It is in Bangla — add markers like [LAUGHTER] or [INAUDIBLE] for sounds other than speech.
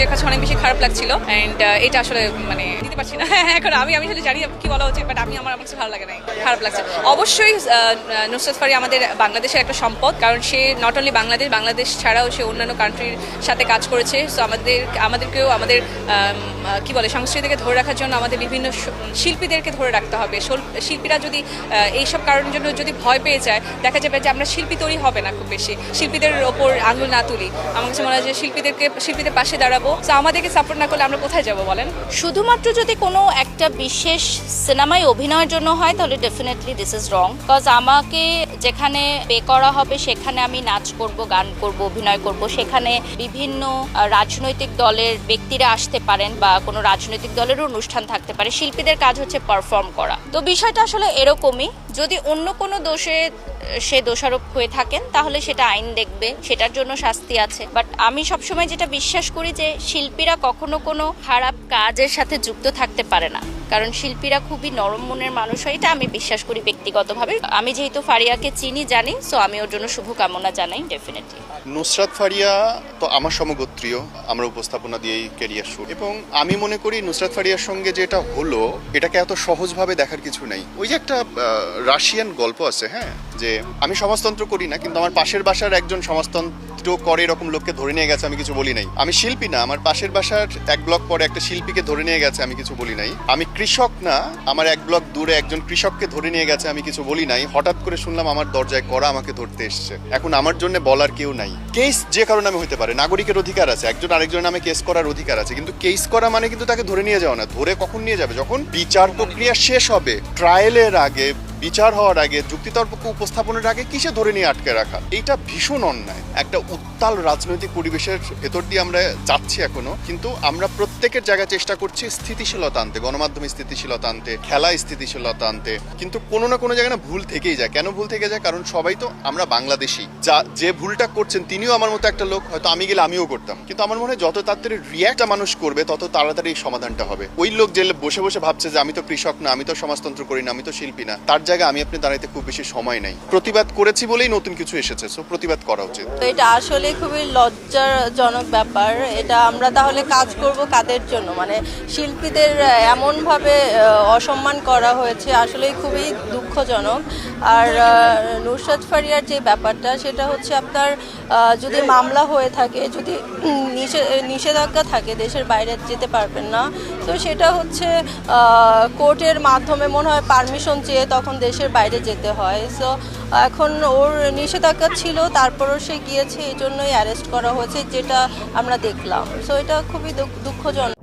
নিজের কাছে অনেক বেশি খারাপ লাগছিল অ্যান্ড এটা আসলে মানে দিতে পারছি না। [LAUGHS] এখন আমি আমি আসলে জানি কি বলা উচিত বাট আমি আমার আমার কাছে ভালো লাগে না খারাপ লাগছে। অবশ্যই নুসরাত ফারি আমাদের বাংলাদেশের একটা সম্পদ কারণ সে নট অনলি বাংলাদেশ বাংলাদেশ ছাড়াও সে অন্যান্য কান্ট্রির সাথে কাজ করেছে সো আমাদের আমাদেরকেও আমাদের আম, কি বলে সংস্কৃতিকে ধরে রাখার জন্য আমাদের বিভিন্ন শিল্পীদেরকে ধরে রাখতে হবে। শিল্পীরা যদি এইসব কারণের জন্য যদি ভয় পেয়ে যায় দেখা যাবে যে আমরা শিল্পী তৈরি হবে না খুব বেশি। শিল্পীদের ওপর আঙুল না তুলি। আমার কাছে মনে হয় যে শিল্পীদেরকে শিল্পীদের পাশে দাঁড়াবো তো আমাদেরকে সাপোর্ট না করলে আমরা কোথায় যাব বলেন? শুধুমাত্র যদি কোনো একটা বিশেষ সিনেমায় অভিনয়ের জন্য হয়, তাহলে definitely this is wrong because আমাকে যেখানে পে করা হবে, সেখানে আমি নাচ করব, গান করব, অভিনয় করব। সেখানে বিভিন্ন রাজনৈতিক দলের ব্যক্তিরা আসতে পারেন বা কোনো রাজনৈতিক দলেরও অনুষ্ঠান থাকতে পারে। শিল্পীদের কাজ হচ্ছে পারফর্ম করা। তো বিষয়টা আসলে এরকমই। যদি অন্য কোনো দোষে সে দোষারোপ হয়ে থাকেন, তাহলে সেটা আইন দেখবে। সেটার জন্য শাস্তি আছে। বাট আমি সবসময় যেটা বিশ্বাস করি যে, শিল্পীরা কখনো কোনো খারাপ কাজের সাথে যুক্ত থাকতে পারে না। কারণ শিল্পীরা খুবই নরম মনের মানুষ হয়। এটা আমি বিশ্বাস করি ব্যক্তিগতভাবে। আমি যেহেতু ফারিয়াকে চিনি জানি সো আমি ওর জন্য শুভকামনা জানাই ডেফিনেটলি নুসরাত ফারিয়া তো আমার সমগোত্রীয়, আমরা উপস্থাপনা দিয়েই ক্যারিয়ার শুরু। এবং আমি মনে করি নুসরাত ফারিয়ার সঙ্গে যেটা হলো, এটাকে এত সহজভাবে দেখার কিছু নেই। ওই যে একটা রাশিয়ান গল্প আছে হ্যাঁ? যে আমি সমাজতন্ত্র করি না, কিন্তু আমার পাশের বাসার একজন সমাজতন্ত্র করে এরকম লোককে ধরে নিয়ে গেছে, আমি কিছু বলি নাই। আমি শিল্পী না, আমার পাশের বাসার এক ব্লক পরে একটা শিল্পীকে ধরে নিয়ে গেছে, আমি কিছু বলি নাই। আমি কৃষক না, আমার এক ব্লক দূরে একজন কৃষককে ধরে নিয়ে গেছে, আমি কিছু বলি নাই। হঠাৎ করে শুনলাম আমার দরজায় করা আমাকে ধরতে এসছে। এখন আমার জন্য বলার কেউ নাই। কেস যে কারণে আমি হতে পারে, নাগরিকের অধিকার আছে, একজন আরেকজন নামে কেস করার অধিকার আছে, কিন্তু কেস করা মানে কিন্তু তাকে ধরে নিয়ে যাওয়া না, ধরে কখন নিয়ে যাবে? যখন বিচার প্রক্রিয়া শেষ হবে ট্রায়ালের আগে বিচার হওয়ার আগে যুক্তিতর্ক উপস্থাপনের আগে কিসে ধরে নিয়ে আটকে রাখা? এইটা ভীষণ অন্যায়। একটা উত্তাল রাজনৈতিক পরিবেশের ভেতর দিয়ে আমরা যাচ্ছি এখনও, কিন্তু আমরা প্রত্যেকের জায়গায় চেষ্টা করছি স্থিতিশীলতা আনতে। গণমাধ্যমে স্থিতিশীলতা আনতে, খেলায় স্থিতিশীলতা আনতে। কিন্তু কোনো না কোনো জায়গায় না ভুল থেকেই যায়। কেন ভুল থেকে যায়? কারণ সবাই তো আমরা বাংলাদেশি। যা, যে ভুলটা করছেন, তিনিও আমার মতো একটা লোক, হয়তো আমি গেলে আমিও করতাম। কিন্তু আমার মনে হয় যত তাড়াতাড়ি রিয়াক্টটা মানুষ করবে, তত তাড়াতাড়ি সমাধানটা হবে। ওই লোক যে বসে বসে ভাবছে যে, আমি তো কৃষক না, আমি তো সমাজতন্ত্র করি না, আমি তো শিল্পী না। তার জায়গায় আমি আপনি দাঁড়াইতে খুব বেশি সময় নাই। প্রতিবাদ করেছি বলেই নতুন কিছু এসেছে সো প্রতিবাদ করা উচিত। তো এটা আসলে খুবই লজ্জাজনক ব্যাপার। এটা আমরা তাহলে কাজ করব কাদের জন্য? মানে শিল্পীদের এমনভাবে অসম্মান করা হয়েছে আসলেই খুবই দুঃখজনক। আর নুসরাত ফারিয়ার যে ব্যাপারটা, সেটা হচ্ছে আপনার যদি মামলা হয়ে থাকে, যদি নিষেধাজ্ঞা থাকে দেশের বাইরে যেতে পারবেন না, তো সেটা হচ্ছে কোর্টের মাধ্যমে মনে হয় পারমিশন চেয়ে তখন দেশের বাইরে যেতে হয়। সো এখন ওর নিষেধাজ্ঞা ছিল, তারপরও সে গিয়েছে এই জন্যই অ্যারেস্ট করা হয়েছে, যেটা আমরা দেখলাম। সো এটা খুবই দুঃখ- দুঃখজনক।